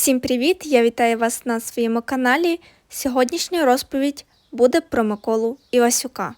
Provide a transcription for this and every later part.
Всім привіт! Я вітаю вас на своєму каналі. Сьогоднішня розповідь буде про Миколу Івасюка.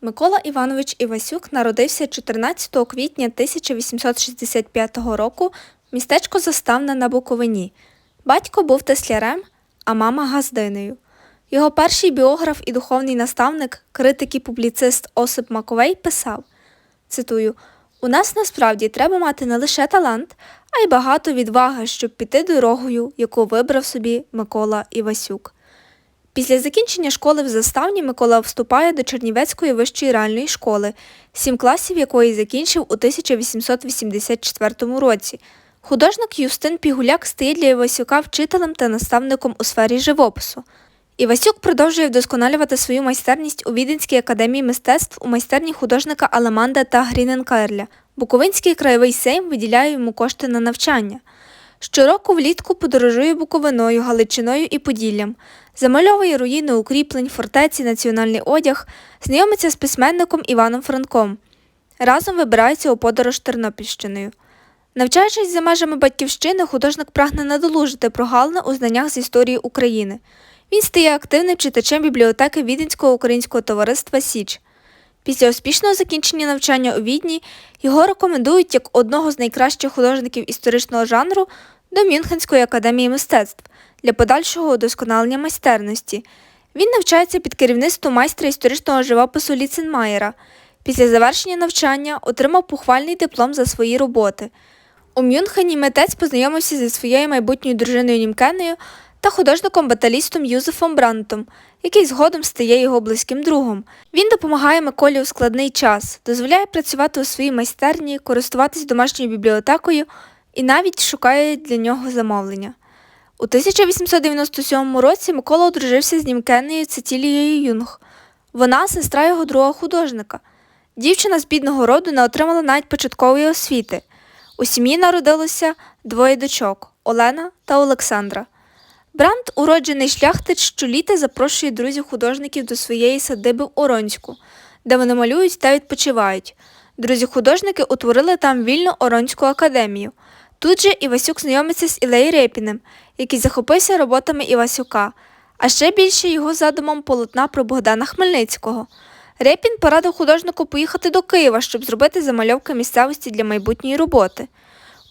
Микола Іванович Івасюк народився 14 квітня 1865 року в містечко Заставне на Буковині. Батько був теслярем, а мама газдинею. Його перший біограф і духовний наставник, критик і публіцист Осип Маковей писав цитую: У нас насправді треба мати не лише талант, а й багато відваги, щоб піти дорогою, яку вибрав собі Микола Івасюк. Після закінчення школи в заставні Микола вступає до Чернівецької вищої реальної школи, сім класів якої закінчив у 1884 році. Художник Юстин Пігуляк стає для Івасюка вчителем та наставником у сфері живопису. Івасюк продовжує вдосконалювати свою майстерність у Віденській академії мистецтв у майстерні художника Алеманда та Гріненкерля. Буковинський краєвий сейм виділяє йому кошти на навчання. Щороку влітку подорожує Буковиною, Галичиною і Поділлям, замальовує руїни укріплень, фортеці, національний одяг, знайомиться з письменником Іваном Франком. Разом вибираються у подорож Тернопільщиною. Навчаючись за межами батьківщини, художник прагне надолужити прогалини у знаннях з історії України. Він стає активним читачем бібліотеки Віденського українського товариства Січ. Після успішного закінчення навчання у Відні його рекомендують як одного з найкращих художників історичного жанру до Мюнхенської академії мистецтв для подальшого удосконалення майстерності. Він навчається під керівництвом майстра історичного живопису Ліценмаєра. Після завершення навчання отримав похвальний диплом за свої роботи. У Мюнхені митець познайомився зі своєю майбутньою дружиною Німкеною та художником-баталістом Юзефом Брантом, який згодом стає його близьким другом. Він допомагає Миколі у складний час, дозволяє працювати у своїй майстерні, користуватись домашньою бібліотекою і навіть шукає для нього замовлення. У 1897 році Микола одружився з Німкеною Цетілією Юнг. Вона сестра його другого художника. Дівчина з бідного роду не отримала навіть початкової освіти. У сім'ї народилося двоє дочок Олена та Олександра. Бранд, уроджений шляхтич, щоліта запрошує друзів-художників до своєї садиби в Оронську, де вони малюють та відпочивають. Друзі-художники утворили там вільну Оронську академію. Тут же Івасюк знайомиться з Ілею Репіним, який захопився роботами Івасюка, а ще більше його задумом полотна про Богдана Хмельницького. Репін порадив художнику поїхати до Києва, щоб зробити замальовки місцевості для майбутньої роботи.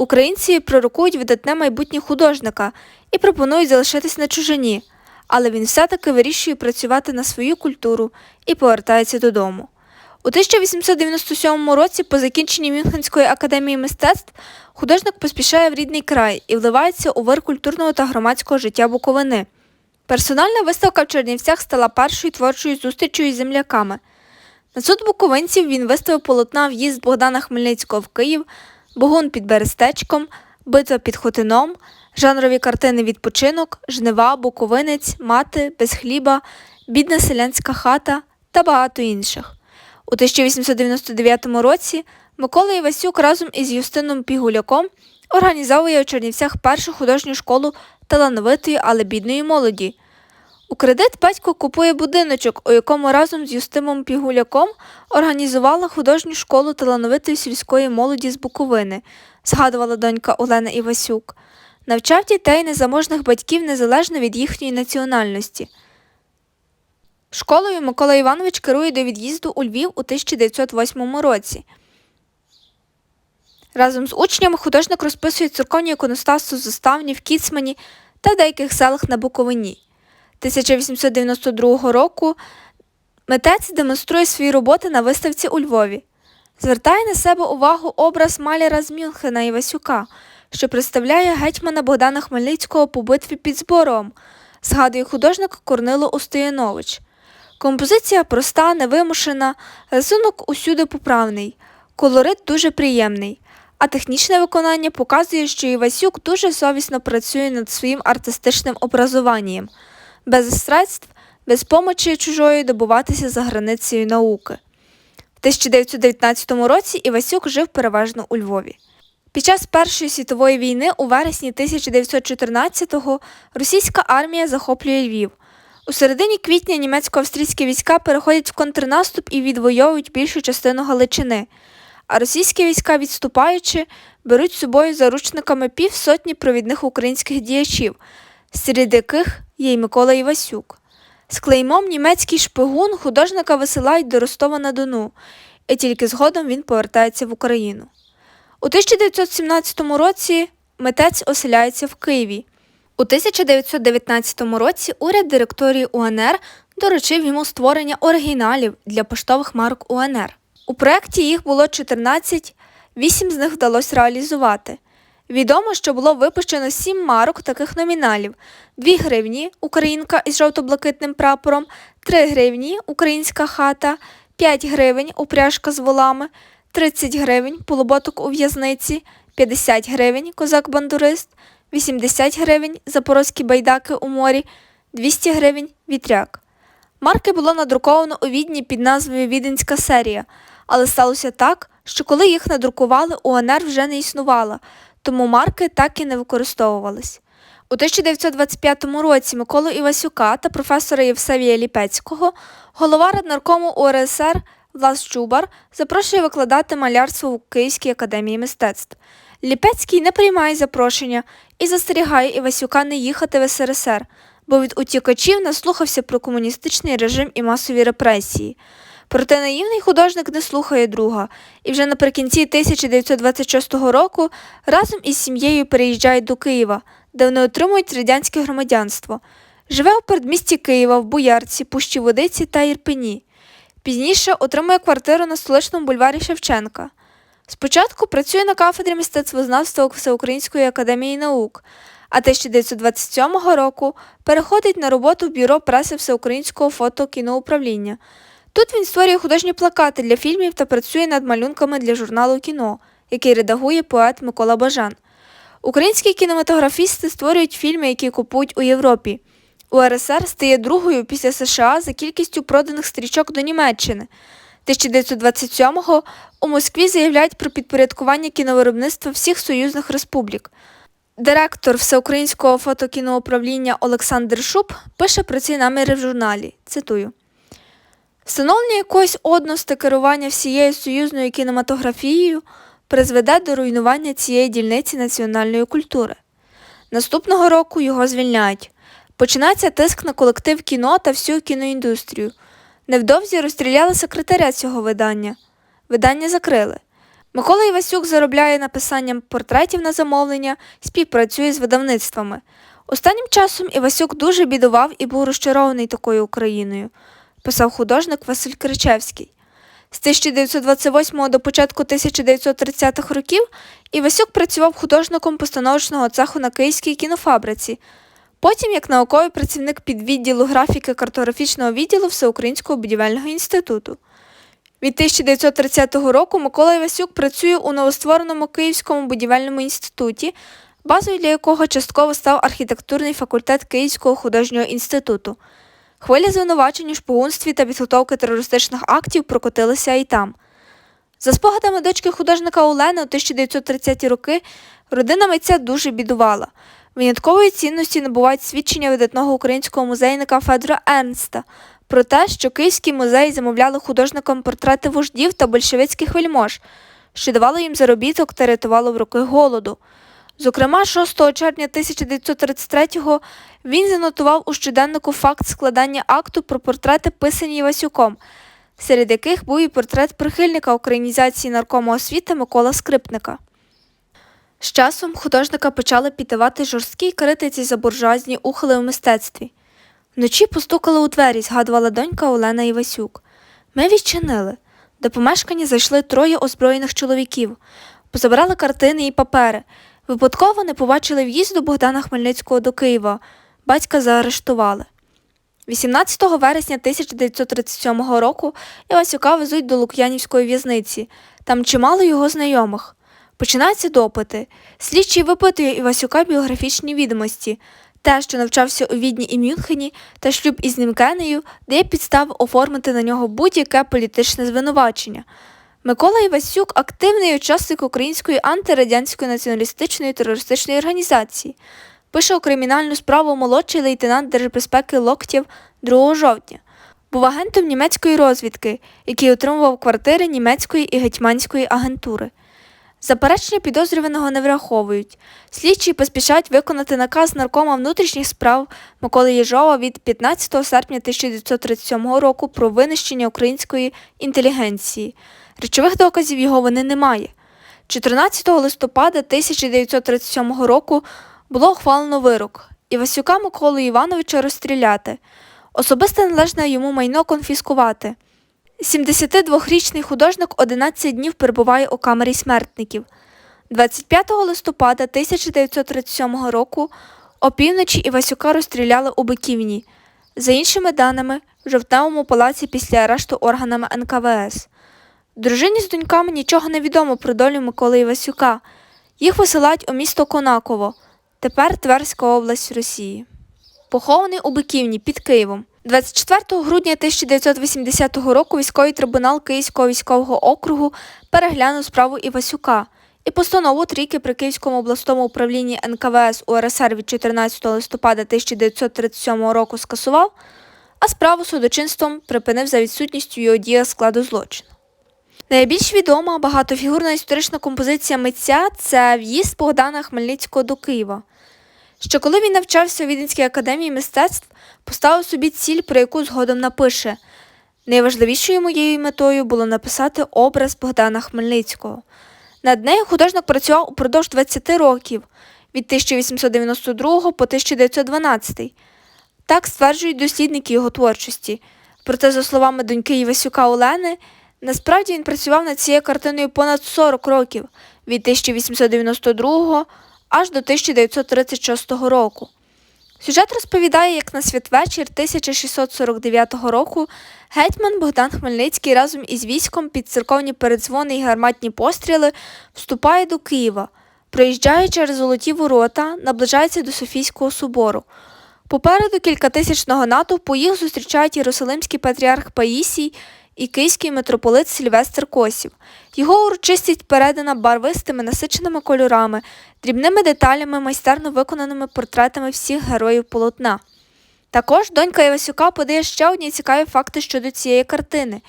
Українці пророкують видатне майбутнє художника і пропонують залишитись на чужині, але він все-таки вирішує працювати на свою культуру і повертається додому. У 1897 році, по закінченні Мюнхенської академії мистецтв, художник поспішає в рідний край і вливається у вир культурного та громадського життя Буковини. Персональна виставка в Чернівцях стала першою творчою зустрічю із земляками. На суд буковинців він виставив полотна в'їзд Богдана Хмельницького в Київ, Богун під Берестечком, Битва під Хотином, жанрові картини Відпочинок, Жнива, Буковинець, Мати, Без хліба, Бідна селянська хата та багато інших. У 1899 році Микола Івасюк разом із Юстином Пігуляком організовує у Чернівцях першу художню школу талановитої, але бідної молоді. У кредит батько купує будиночок, у якому разом з Юстимом Пігуляком організувала художню школу талановитої сільської молоді з Буковини, згадувала донька Олена Івасюк. Навчав дітей незаможних батьків незалежно від їхньої національності. Школою Микола Іванович керує до від'їзду у Львів у 1908 році. Разом з учнями художник розписує церковні іконостаси в Заставні, в Кіцмані та деяких селах на Буковині. 1892 року митець демонструє свої роботи на виставці у Львові. Звертає на себе увагу образ маляра з Мюнхена Івасюка, що представляє гетьмана Богдана Хмельницького по битві під Збором, згадує художник Корнило Устоянович. Композиція проста, невимушена, рисунок усюди поправний, колорит дуже приємний, а технічне виконання показує, що Івасюк дуже совісно працює над своїм артистичним образуванням, без средств, без помочі чужої добуватися за границею науки. В 1919 році Івасюк жив переважно у Львові. Під час Першої світової війни у вересні 1914-го російська армія захоплює Львів. У середині квітня німецько-австрійські війська переходять в контрнаступ і відвоюють більшу частину Галичини, а російські війська, відступаючи, беруть з собою заручниками півсотні провідних українських діячів, серед яких є й Микола Івасюк. З клеймом німецький шпигун художника висилають до Ростова на Дону, і тільки згодом він повертається в Україну. У 1917 році митець оселяється в Києві. У 1919 році уряд директорії УНР доручив йому створення оригіналів для поштових марок УНР. У проєкті їх було 14, 8 з них вдалося реалізувати. Відомо, що було випущено 7 марок таких номіналів: 2 гривні Українка із жовто-блакитним прапором, 3 гривні Українська хата, 5 гривень упряжка з волами, 30 гривень полуботок у в'язниці, 50 гривень козак-бандурист, 80 гривень запорозькі байдаки у морі, 200 гривень вітряк. Марки було надруковано у Відні під назвою Віденська серія, але сталося так, що коли їх надрукували, УНР вже не існувала, тому марки так і не використовувались. У 1925 році Миколу Івасюка та професора Євсевія Ліпецького голова Раднаркому УРСР Влас Чубар запрошує викладати малярство у Київській академії мистецтв. Ліпецький не приймає запрошення і застерігає Івасюка не їхати в СРСР, бо від утікачів наслухався про комуністичний режим і масові репресії. Проте наївний художник не слухає друга і вже наприкінці 1926 року разом із сім'єю переїжджає до Києва, де вони отримують радянське громадянство. Живе у передмісті Києва в Боярці, Пущі Водиці та Ірпені. Пізніше отримує квартиру на столичному бульварі Шевченка. Спочатку працює на кафедрі мистецтвознавства Всеукраїнської академії наук, а 1927 року переходить на роботу в бюро преси Всеукраїнського фото-кіноуправління. Тут він створює художні плакати для фільмів та працює над малюнками для журналу кіно, який редагує поет Микола Бажан. Українські кінематографісти створюють фільми, які купують у Європі. УРСР стає другою після США за кількістю проданих стрічок до Німеччини. 1927-го у Москві заявляють про підпорядкування кіновиробництва всіх союзних республік. Директор Всеукраїнського фотокіноуправління Олександр Шуб пише про ці наміри в журналі. Цитую. Встановлення якогось одності керування всією союзною кінематографією призведе до руйнування цієї дільниці національної культури. Наступного року його звільняють. Починається тиск на колектив кіно та всю кіноіндустрію. Невдовзі розстріляли секретаря цього видання. Видання закрили. Микола Івасюк заробляє написанням портретів на замовлення, співпрацює з видавництвами. Останнім часом Івасюк дуже бідував і був розчарований такою Україною, писав художник Василь Кричевський. З 1928 до початку 1930-х років Івасюк працював художником постановочного цеху на Київській кінофабриці. Потім як науковий працівник підвідділу графіки картографічного відділу Всеукраїнського будівельного інституту. Від 1930 року Микола Івасюк працює у новоствореному Київському будівельному інституті, базою для якого частково став архітектурний факультет Київського художнього інституту. Хвиля звинувачень у шпигунстві та підготовки терористичних актів прокотилися і там. За спогадами дочки художника Олени у 1930-ті роки родина митця дуже бідувала. Виняткової цінності набувають свідчення видатного українського музейника Федора Ернста про те, що Київський музей замовляли художникам портрети вождів та большевицьких вельмож, що давало їм заробіток та рятувало в роки голоду. Зокрема, 6 червня 1933-го він занотував у щоденнику факт складання акту про портрети, писані Івасюком, серед яких був і портрет прихильника українізації наркому освіти Микола Скрипника. З часом художника почали піддавати жорсткій критиці за буржуазні ухили у мистецтві. Вночі постукали у двері, згадувала донька Олена Івасюк. Ми відчинили. До помешкання зайшли троє озброєних чоловіків, позабирали картини і папери. Випадково не побачили в'їзду Богдана Хмельницького до Києва. Батька заарештували. 18 вересня 1937 року Івасюка везуть до Лук'янівської в'язниці. Там чимало його знайомих. Починаються допити. Слідчий випитує Івасюка біографічні відомості, те, що навчався у Відні і Мюнхені, та шлюб із Німкенею, дає підстави оформити на нього будь-яке політичне звинувачення. Микола Івасюк активний учасник української антирадянської націоналістичної терористичної організації. Пише у кримінальну справу молодший лейтенант держбезпеки Локтєв 2 жовтня. Був агентом німецької розвідки, який отримував квартири німецької і гетьманської агентури. Заперечення підозрюваного не враховують. Слідчі поспішають виконати наказ наркома внутрішніх справ Миколи Єжова від 15 серпня 1937 року про винищення української інтелігенції. Речових доказів його вони немає. 14 листопада 1937 року було ухвалено вирок Івасюка Миколу Івановича розстріляти, особисте належне йому майно конфіскувати. 72-річний художник 11 днів перебуває у камері смертників. 25 листопада 1937 року опівночі Івасюка розстріляли у Биківні. За іншими даними, в жовтневому палаці після арешту органами НКВС. Дружині з доньками нічого не відомо про долю Миколи Івасюка. Їх висилають у місто Конаково, тепер Тверська область Росії. Похований у Биківні під Києвом. 24 грудня 1980 року військовий трибунал Київського військового округу переглянув справу Івасюка і постанову трійки при Київському обласному управлінні НКВС УРСР від 14 листопада 1937 року скасував, а справу судочинством припинив за відсутністю його дія складу злочину. Найбільш відома багатофігурна історична композиція митця це в'їзд Богдана Хмельницького до Києва. Ще коли він навчався у Віденській академії мистецтв, поставив собі ціль, про яку згодом напише. Найважливішою моєю метою було написати образ Богдана Хмельницького. Над нею художник працював упродовж 20 років від 1892 по 1912. Так стверджують дослідники його творчості. Проте, за словами доньки Івасюка Олени, насправді він працював над цією картиною понад 40 років від 1892 аж до 1936 року. Сюжет розповідає, як на святвечір 1649 року гетьман Богдан Хмельницький разом із військом під церковні передзвони і гарматні постріли вступає до Києва, проїжджає через золоті ворота, наближається до Софійського собору. Попереду кількатисячного натовпу їх зустрічають Єрусалимський патріарх Паїсій і київський митрополит Сільвестр Косів. Його урочистість передана барвистими насиченими кольорами, дрібними деталями, майстерно виконаними портретами всіх героїв полотна. Також донька Івасюка подає ще одні цікаві факти щодо цієї картини.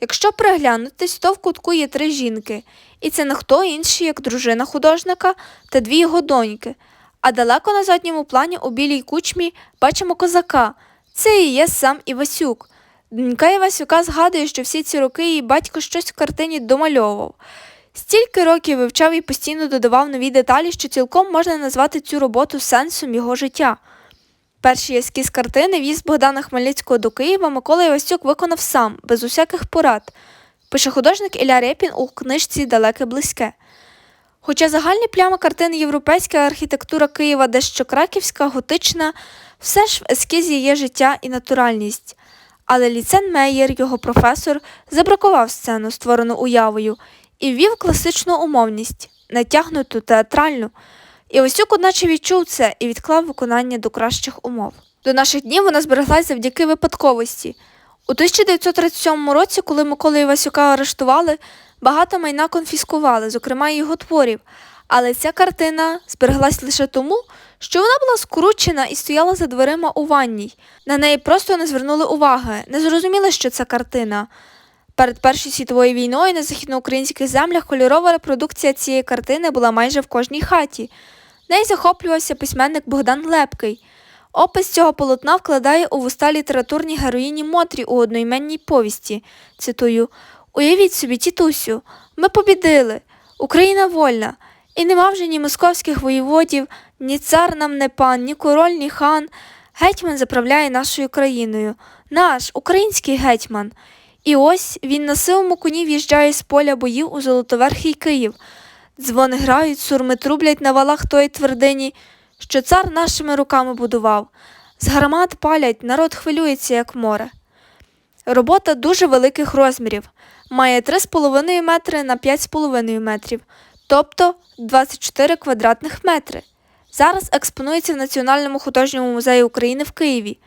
Якщо приглянутись, то в кутку є три жінки, і це не хто інші, як дружина художника та дві його доньки. А далеко на задньому плані у білій кучмі бачимо козака. Це і є сам Івасюк. Донька Івасюка згадує, що всі ці роки її батько щось в картині домальовував. Стільки років вивчав і постійно додавав нові деталі, що цілком можна назвати цю роботу сенсом його життя. Перший ескіз картини віз Богдана Хмельницького до Києва Микола Івасюк виконав сам, без усяких порад, пише художник Ілля Репін у книжці Далеке близьке. Хоча загальні плями картини європейська архітектура Києва дещо краківська, готична, все ж в ескізі є життя і натуральність. Але Ліцен Мейєр, його професор, забракував сцену, створену уявою, і ввів класичну умовність, натягнуту театральну. І Осюк одначе відчув це і відклав виконання до кращих умов. До наших днів вона збереглась завдяки випадковості. У 1937 році, коли Миколу Івасюка арештували, багато майна конфіскували, зокрема його творів. Але ця картина збереглась лише тому, що вона була скручена і стояла за дверима у ванній. На неї просто не звернули уваги, не зрозуміли, що це картина. Перед Першою світовою війною на західноукраїнських землях кольорова репродукція цієї картини була майже в кожній хаті. Нею захоплювався письменник Богдан Лепкий. Опис цього полотна вкладає у вуста літературній героїні Мотрі у одноіменній повісті. Цитую Уявіть собі, тітусю, ми побідили, Україна вольна, і нема вже ні московських воєводів, ні цар нам не пан, ні король, ні хан. Гетьман заправляє нашою країною, наш український гетьман. І ось він на сивому коні в'їжджає з поля боїв у Золотоверхий Київ. Дзвони грають, сурми трублять на валах тої твердині, що цар нашими руками будував. З гармат палять, народ хвилюється, як море. Робота дуже великих розмірів, має 3,5 метри на 5,5 метрів, тобто 24 квадратних метри. Зараз експонується в Національному художньому музеї України в Києві.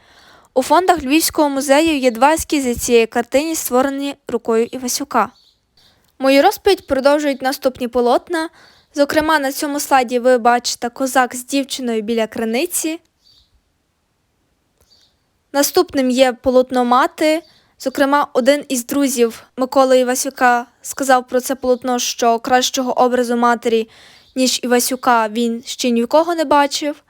У фондах Львівського музею є два ескізи цієї картини, створені рукою Івасюка. Мою розповідь продовжують наступні полотна. Зокрема, на цьому слайді ви бачите козак з дівчиною біля криниці. Наступним є полотно мати Зокрема, один із друзів Миколи Івасюка сказав про це полотно, що кращого образу матері, ніж Івасюка, він ще ні в кого не бачив.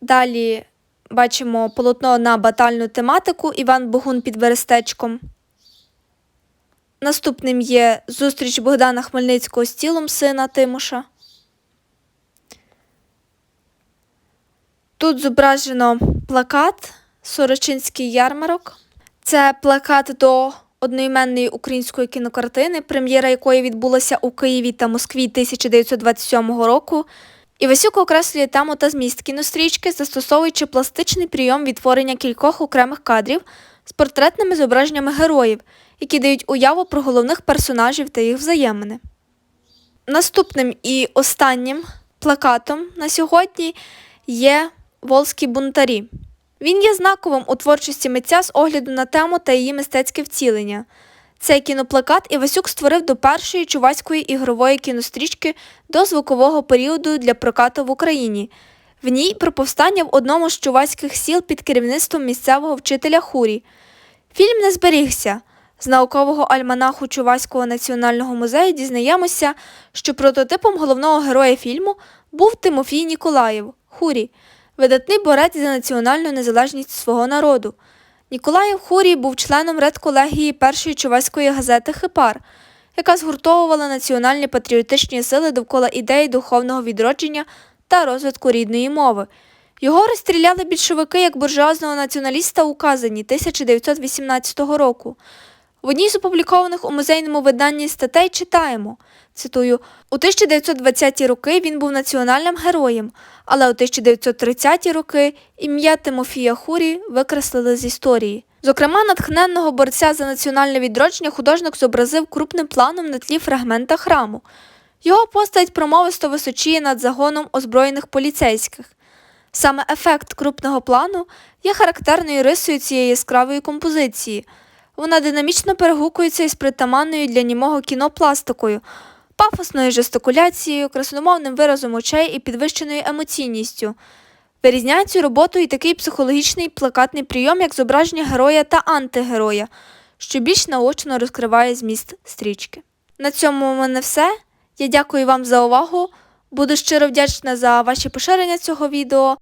Далі бачимо полотно на батальну тематику Іван Богун під Берестечком. Наступним є зустріч Богдана Хмельницького з тілом сина Тимоша. Тут зображено плакат Сорочинський ярмарок. Це плакат до одноіменної української кінокартини, прем'єра якої відбулася у Києві та Москві 1927 року. Івасюк окреслює тему та зміст кінострічки, застосовуючи пластичний прийом відтворення кількох окремих кадрів з портретними зображеннями героїв, які дають уяву про головних персонажів та їх взаємини. Наступним і останнім плакатом на сьогодні є Волзькі бунтарі. Він є знаковим у творчості митця з огляду на тему та її мистецьке втілення. Цей кіноплакат Івасюк створив до першої чувацької ігрової кінострічки до звукового періоду для прокату в Україні. В ній про повстання в одному з чувацьких сіл під керівництвом місцевого вчителя Хурі. Фільм не зберігся. З наукового альманаху Чувацького національного музею дізнаємося, що прототипом головного героя фільму був Тимофій Ніколаєв Хурі, видатний борець за національну незалежність свого народу. Ніколаєв Хурій був членом редколегії першої чувацької газети Хипар, яка згуртовувала національні патріотичні сили довкола ідеї духовного відродження та розвитку рідної мови. Його розстріляли більшовики як буржуазного націоналіста у Казані 1918 року. В одній з опублікованих у музейному виданні статей читаємо цитую: у 1920-ті роки він був національним героєм, але у 1930-ті роки ім'я Тимофія Хурі викреслили з історії. Зокрема, натхненного борця за національне відродження художник зобразив крупним планом на тлі фрагмента храму. Його постать промовисто височіє над загоном озброєних поліцейських. Саме ефект крупного плану є характерною рисою цієї яскравої композиції. Вона динамічно перегукується із притаманною для німого кіно пластикою, пафосною жестикуляцією, красномовним виразом очей і підвищеною емоційністю. Вирізняє цю роботу і такий психологічний плакатний прийом, як зображення героя та антигероя, що більш наочно розкриває зміст стрічки. На цьому у мене все. Я дякую вам за увагу. Буду щиро вдячна за ваші поширення цього відео.